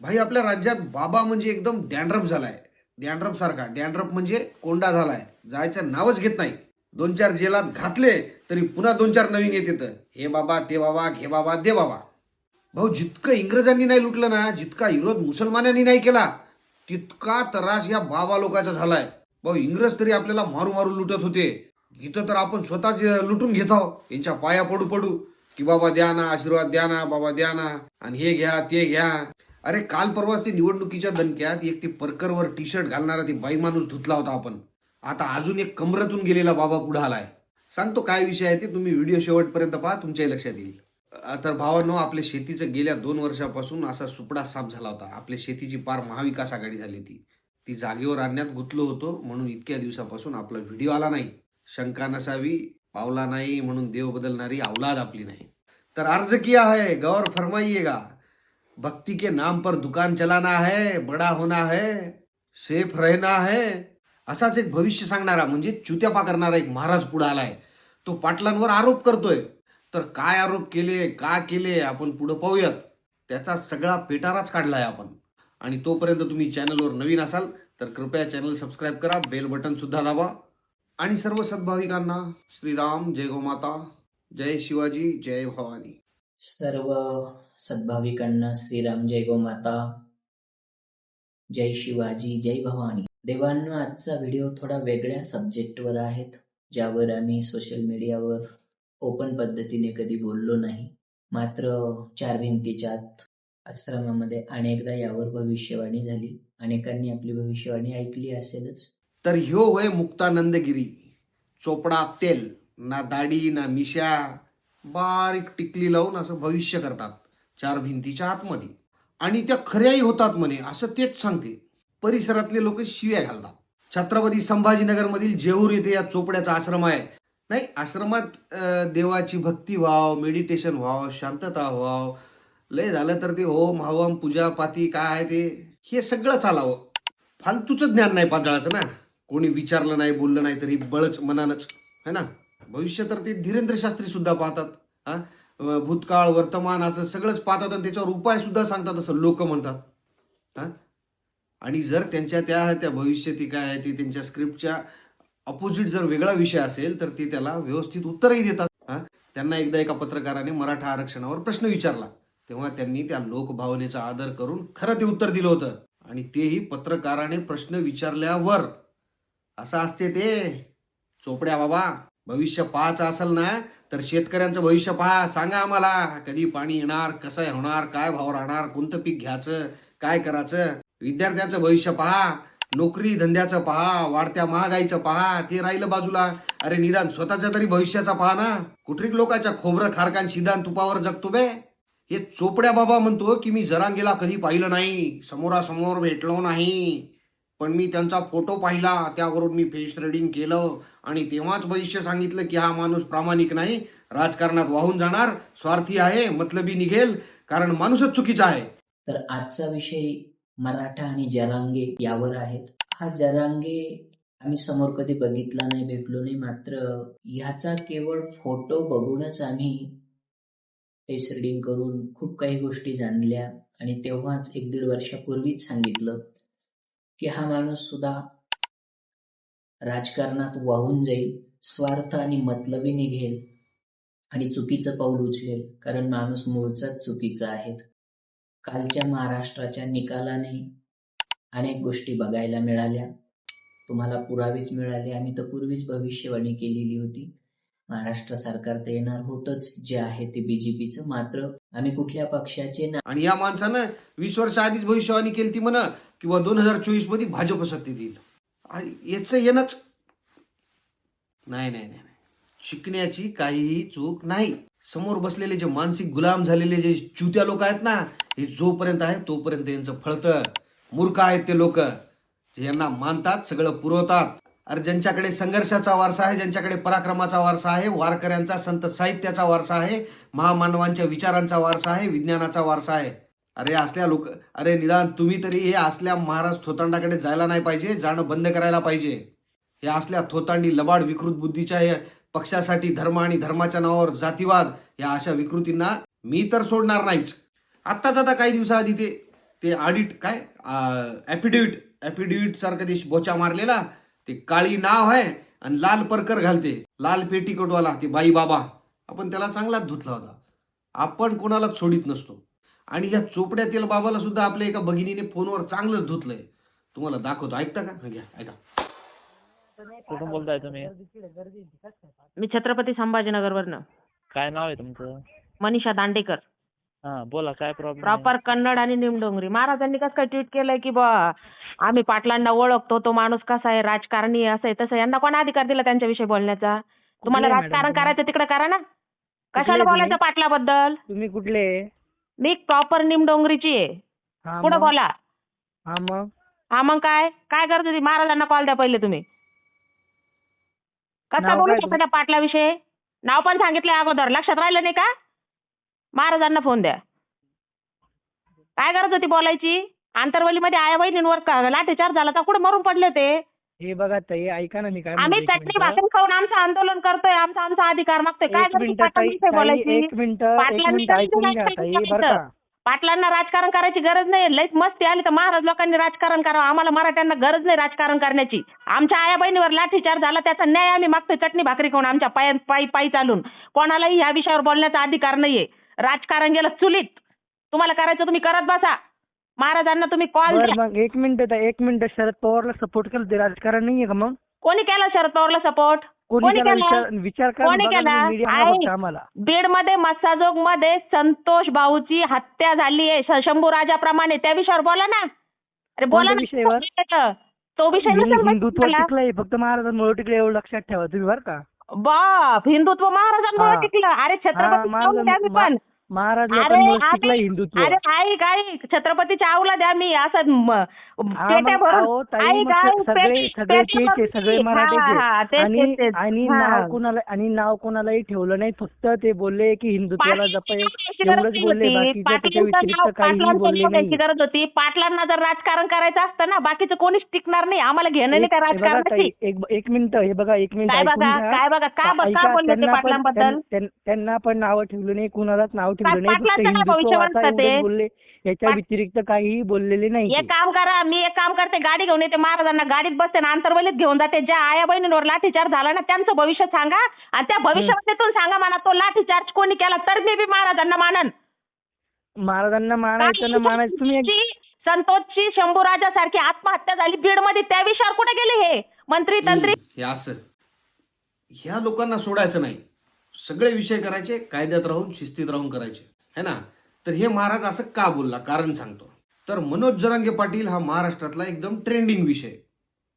भाई आपल्या राज्यात बाबा म्हणजे एकदम डॅन्ड्रप झालाय. डॅन्ड्रप सारखा. डॅन्ड्रप म्हणजे कोंडा झालाय. जायचं नावच घेत नाही. दोन चार जेलात घातले तरी पुन्हा दोन चार नवीन येत हे बाबा ते बाबा घे बाबा दे बाबा. भाऊ जितकं इंग्रजांनी नाही लुटलं ना जितका विरोध मुसलमानांनी नाही केला तितका त्रास या बाबा लोकांचा झालाय. भाऊ इंग्रज तरी आपल्याला मारू मारू लुटत होते. इथं तर आपण स्वतःच लुटून घेत आहोत. यांच्या पाया पडू पडू की बाबा द्या ना आशीर्वाद द्या ना बाबा द्या ना आणि हे घ्या ते घ्या. अरे काल परवाच ते निवडणुकीच्या दणक्यात एक ते परकरवर टी शर्ट घालणारा ते बाई माणूस धुतला होता आपण. आता अजून एक कमरातून गेलेला बाबा पुढे आलाय. सांगतो काय विषय आहे ते तुम्ही व्हिडिओ शेवटपर्यंत पहा तुमच्याही लक्षात येईल. तर भावांनो आपल्या शेतीचं गेल्या दोन वर्षापासून असा सुपडा साफ झाला होता. आपल्या शेतीची पार महाविकास आघाडी झाली होती. ती जागेवर आणण्यात गुंतलो होतो म्हणून इतक्या दिवसापासून आपला व्हिडिओ आला नाही. शंका नसावी पावला नाही म्हणून देव बदलणारी अवलाद आपली नाही. तर अर्ज किया है गौर फरमाइएगा भक्ति के नाम पर दुकान चलाना है बडा होना है सेफ रहना है असाच एक भविष्य सांगणारा म्हणजे चुत्यापा करणारा एक महाराज पुढे आलाय. तो पाटलांवर आरोप करतोय. तर काय आरोप केले का केले आपण पुढे पाहूयात. त्याचा सगळा पेटाराच काढलाय आपण. आणि तोपर्यंत तुम्ही चॅनलवर नवीन असाल तर कृपया चॅनल सबस्क्राईब करा बेल बटन सुद्धा दाबा. आणि सर्व सद्भाविकांना श्रीराम जय गोमाता जय शिवाजी जय भवानी. सर्व सद्भाविकांना श्रीराम जय गोमाता जय शिवाजी जय भवानी. देवांना आजचा व्हिडिओ थोडा वेगळ्या सब्जेक्टवर आहेत ज्यावर आम्ही सोशल मीडियावर ओपन पद्धतीने कधी बोललो नाही. मात्र चार भिंतीच्या आश्रमामध्ये अनेकदा यावर भविष्यवाणी झाली. अनेकांनी आपली भविष्यवाणी ऐकली असेलच. तर ह्यो वय मुक्तानंदगिरी चोपडा तेल ना दाढी ना मिशा बारीक टिकली लावून असं भविष्य करतात. चार भिंतीच्या आतमध्ये. आणि त्या खऱ्याही होतात म्हणे असं तेच सांगते. परिसरातले लोक शिव्या घालतात. छत्रपती संभाजीनगरमधील जेऊर येथे या चोपड्याचा आश्रम आहे. नाही आश्रमात देवाची भक्ती व्हाव मेडिटेशन व्हाव शांतता व्हाव. लय झालं तर ते ओम हवम पूजा पाती काय आहे ते हे सगळं चालावं. फालतूचं ज्ञान नाही पातळाचं ना. कोणी विचारलं नाही बोललं नाही तरी बळच मनानच. है ना? भविष्य तर ते धीरेंद्र शास्त्री सुद्धा पाहतात. हा? भूतकाळ वर्तमान असं सगळंच पाहतात आणि त्याच्यावर उपाय सुद्धा सांगतात असं लोक म्हणतात. आणि जर त्यांच्या त्या त्या भविष्यती काय आहे ती त्यांच्या स्क्रिप्टच्या अपोजिट जर वेगळा विषय असेल तर ते त्याला व्यवस्थित उत्तरही देतात. त्यांना एकदा एका पत्रकाराने मराठा आरक्षणावर प्रश्न विचारला. तेव्हा त्यांनी त्या लोकभावनेचा आदर करून खरं ते उत्तर दिलं होतं. आणि तेही पत्रकाराने प्रश्न विचारल्यावर. असं असते ते. चोपड्या बाबा. भविष्य पाहायचं असेल ना तर शेतकऱ्यांचं भविष्य पहा. सांगा आम्हाला कधी पाणी येणार कसं होणार काय भाव राहणार कोणतं पीक घ्यायचं काय करायचं? विद्यार्थ्यांचं भविष्य पहा. नोकरी धंद्याचं पहा वाढत्या महागाईचं पहा ते राहिलं बाजूला. अरे निदान स्वतःच्या तरी भविष्याचा पहा ना. कुठरीक लोकांच्या खोबरं खारकान शिदान तुपावर जगतो बे? हे चोपड्या बाबा म्हणतो की मी जरांगेला कधी पाहिलं नाही समोरासमोर भेटलो नाही. पण मी त्यांचा फोटो पाहिला त्यावरून मी फेस रेडिंग केलं आणि तेव्हाच भविष्य सांगितलं की हा माणूस प्रामाणिक नाही राजकारणात वाहून जाणार स्वार्थी आहे मतलबी निघेल कारण माणूसच चुकीचा आहे. तर आजचा विषय मराठा आणि जरांगे यावर आहे हा जरांगे आम्ही समोर कधी बघितला नाही भेटलो नाही मात्र ह्याचा केवळ फोटो बघूनच आम्ही फेस रिडिंग करून खूप काही गोष्टी जाणल्या आणि तेव्हाच एक दीड वर्षापूर्वीच सांगितलं. की हा माणूस सुद्धा राजकारणात वाहून जाईल स्वार्थ आणि मतलबी निघेल आणि चुकीचं पाऊल उचलेल कारण माणूस मूळचाच चुकीचा आहे. कालच्या महाराष्ट्राच्या निकालाने अनेक गोष्टी बघायला मिळाल्या. तुम्हाला पुरावेच मिळाले. आम्ही तर पूर्वीच भविष्यवाणी केलेली होती. महाराष्ट्र सरकार तर येणार होतच. जे आहे ते बीजेपीचं मात्र आम्ही कुठल्या पक्षाचे ना आणि या माणसानं वीस वर्ष आधीच भविष्यवाणी केली ती म्हणा किंवा दोन हजार चोवीसमध्ये भाजप सत्तेत येईल. याच याचं येणंच नाही नाही नाही शिकण्याची काहीही चूक नाही. समोर बसलेले जे मानसिक गुलाम झालेले जे चुत्या लोक आहेत ना हे जोपर्यंत आहे तोपर्यंत यांचं फळतं. मूर्ख आहेत ते लोक. यांना मानतात सगळं पुरवतात. अरे ज्यांच्याकडे संघर्षाचा वारसा आहे ज्यांच्याकडे पराक्रमाचा वारसा आहे वारकऱ्यांचा संत साहित्याचा वारसा आहे महामानवांच्या विचारांचा वारसा आहे विज्ञानाचा वारसा आहे. अरे असल्या लोक अरे निदान तुम्ही तरी हे असल्या महाराज थोतांडाकडे जायला नाही पाहिजे जाणं बंद करायला पाहिजे. हे असल्या थोतांडी लबाड विकृत बुद्धीच्या या पक्षासाठी धर्म आणि धर्माच्या नावावर जातीवाद या अशा विकृतींना मी तर सोडणार नाहीच. आत्ताच आता काही दिवसाआधी ते ते ऑडिट काय ॲफिडेविट ॲफिडेविट सारखं ते बोचा मारलेला ते काळी नाव आहे आणि लाल परकर घालते. लाल पेटीकोटवाला ते बाई बाबा. आपण त्याला चांगलाच धुतला होता. आपण कोणालाच सोडित नसतो. आणि या चोपड्या तेल बाबाला सुद्धा आपल्या एका भगिनीने फोनवर चांगलंच धुतलंय. तुम्हाला दाखवतो. ऐकता का? घ्या. ऐका. कुठून बोलताय तुम्ही? मी छत्रपती संभाजीनगरवरनं. काय नाव आहे तुमचं? मनीषा दांडेकर. हा बोला काय प्रॉब्लेम प्रॉपर कन्नड आणि निमडोंगरी महाराजांनी कसं काय ट्विट केलंय की बा आम्ही पाटलांना ओळखतो तो माणूस कसा आहे राजकारणी आहे, असं आहे तसं आहे. यांना कोण अधिकार दिला त्यांच्याविषयी बोलण्याचा? तुम्हाला राजकारण मॅडम? करायचं तिकडे करा ना. कशाला तुम्ही? बोलायचं पाटलाबद्दल? तुम्ही कुठले मी प्रॉपर निमडोंगरीची आहे. हा पुढे मग? बोला. हा मग? हा मग काय? काय गरज होती? महाराजांना कॉल द्या पहिले तुम्ही. कसं नाव बोलू काय शकता त्या पाटलाविषयी? नाव पण सांगितलं अगोदर. लक्षात राहिलं नाही का? महाराजांना फोन द्या. काय गरज होती बोलायची? आंतरवलीमध्ये आया बहिणींवर का- लाठीचार्ज झाला तर कुठे मरून पडले ते? हे बघा ताई ऐका ना मी काय आम्ही म्हणतो एक चटणी मिनिटं. भाकरी खाऊन आमचं आंदोलन करतोय. आमचा आमचा अधिकार मागतोय. काय एक गरज होती मिनिटं ताई पाटलांविषयी ताई, बोलायची? एक मिनिट एक पाटलांनी मिनिट तरी ऐकून नाही घ्या ताई सांगितलं बरं का? पाटलांना राजकारण करायची गरज नाही. लईच मस्ती आली तर महाराज लोकांनी राजकारण करावं. आम्हाला मराठ्यांना गरज नाही राजकारण करण्याची. आमच्या आया बहिणीवर लाठीचार्ज झाला त्याचा न्याय आम्ही मागतोय. चटणी भाकरी खाऊन आमच्या पाय पायी पायी चालून. कोणालाही ह्या विषयावर बोलण्याचा अधिकार नाहीये. राजकारण गेलं चुलीत. तुम्हाला करायचं तुम्ही करत बसा. महाराजांना तुम्ही कॉल बरं मग एक मिनिट एक मिनिट शरद पवारला सपोर्ट केलं ते राजकारण नाहीये का मग? कोणी केला शरद पवारला सपोर्ट कोणी केला? विचार कोणी केला? बीडमध्ये मस्साजोगमध्ये संतोष भाऊची हत्या झाली आहे. शंभू राजाप्रमाणे. त्या विषयावर बोला ना. अरे बोला ना विषयावर? तो विषय हिंदुत्व? टिकलंय. फक्त महाराजांमुळे टिकलं एवढं लक्षात ठेवा तुम्ही बरं का? बाप हिंदुत्व महाराजांमुळे. टिकलं. अरे छत्रपती पण. महाराज लोकांमुळे हिंदुत्व. अरे ऐक ऐक. छत्रपतीच्या आवला द्या मी. असं सगळे तेच, आणि. नाव कुणाला आणि नाव कोणालाही ठेवलं नाही. फक्त ते बोलले की हिंदुत्वाला जपाय एवढंच बोलले. घ्यायची गरज होती. पाटलांना जर राजकारण करायचं असतं ना बाकीचं कोणीच टिकणार नाही. आम्हाला घेणं नाही त्या ताई, एक मिनिट हे बघा एक मिनिट काय बघा. काय बघा का बोलले पाटलांबद्दल? त्यां- त्यां- त्यांना पण नावं ठेवलं नाही. कुणालाच नाव बोलले याच्या व्यतिरिक्त काहीही बोललेले नाही एक काम करा मी एक काम करते गाडी घेऊन येते महाराजांना गाडीत बसते ना आंतरवलीत घेऊन जाते. ज्या आया बहिणींवर लाठीचार्ज झाला ना त्यांचं भविष्य सांगा आणि त्या भविष्यवाणीतून सांगा मला तो लाठीचार्ज कोणी केला तर मी बी महाराजांना मानन. महाराजांना मानायचं ना मानायचं तुम्ही एक- संतोषची- संतोषची शंभूराजासारखी आत्महत्या झाली बीडमध्ये त्या विषयावर कुठे गेले हे? मंत्री तंत्री हे असं ह्या लोकांना सोडायचं नाही. सगळे विषय करायचे कायद्यात राहून शिस्तीत राहून करायचे. है ना? तर हे महाराज असं का बोलला? कारण सांगतो. तर मनोज जरांगे पाटील हा महाराष्ट्रातला एकदम ट्रेंडिंग विषय.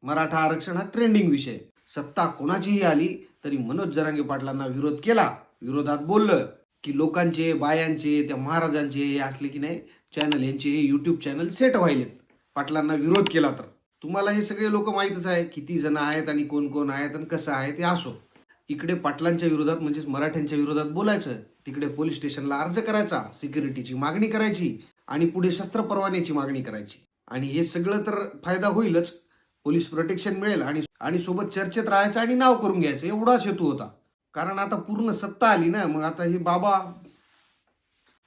मराठा आरक्षण हा ट्रेंडिंग विषय. सत्ता कोणाचीही आली तरी मनोज जरांगे पाटलांना विरोध केला. विरोधात बोललं की लोकांचे बायांचे त्या महाराजांचे हे असले की नाही चॅनल यांचे हे युट्यूब चॅनल सेट व्हायलेत. पाटलांना विरोध केला तर. तुम्हाला हे सगळे लोक माहीतच आहे किती जण आहेत आणि कोण कोण आहेत आणि कसं आहे ते असो. इकडे पाटलांच्या विरोधात म्हणजेच मराठ्यांच्या विरोधात बोलायचं तिकडे पोलीस स्टेशनला अर्ज करायचा सिक्युरिटीची मागणी करायची आणि पुढे शस्त्र परवान्याची मागणी करायची. आणि हे सगळं तर फायदा होईलच. पोलीस प्रोटेक्शन मिळेल आणि आणि सोबत चर्चेत राहायचं आणि नाव करून घ्यायचं एवढाच हेतू होता. कारण आता पूर्ण सत्ता आली ना मग आता हे बाबा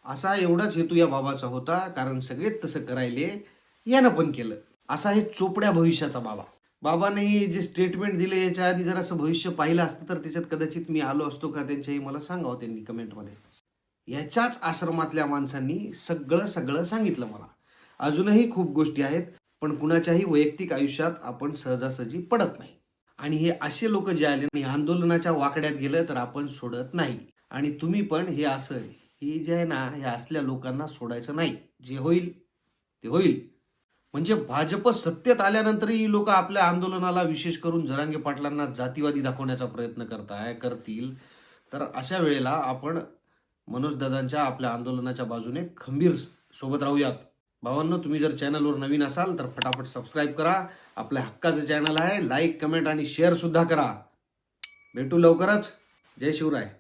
असा एवढाच हेतू या बाबाचा होता. कारण सगळेच तसं करायले यानं पण केलं. असा हे चोपड्या भविष्याचा बाबा. बाबांनी जे स्टेटमेंट दिले याच्या आधी जर असं भविष्य पाहिलं असतं तर त्याच्यात कदाचित मी आलो असतो का त्यांच्याही मला सांगावं त्यांनी कमेंटमध्ये. याच्याच आश्रमातल्या माणसांनी सगळं सगळं सांगितलं मला. अजूनही खूप गोष्टी आहेत पण कुणाच्याही वैयक्तिक आयुष्यात आपण सहजासहजी पडत नाही. आणि हे असे लोक जे आले आणि आंदोलनाच्या वाकड्यात गेलं तर आपण सोडत नाही. आणि तुम्ही पण हे असं हे जे आहे ना हे असल्या लोकांना सोडायचं नाही. जे होईल ते होईल. म्हणजे भाजप सत्तेत आल्यानंतरही लोक आपल्या आंदोलनाला विशेष करून जरांगे पाटलांना जातीवादी दाखवण्याचा प्रयत्न करताय करतील. तर अशा वेळेला आपण मनोजदादांच्या आपल्या आंदोलनाच्या बाजूने खंबीर सोबत राहूयात. भावांनो तुम्ही जर चॅनलवर नवीन असाल तर फटाफट सबस्क्राईब करा. आपल्या हक्काचं चॅनल आहे लाईक कमेंट आणि शेअर सुद्धा करा. भेटू लवकरच. जय शिवराय.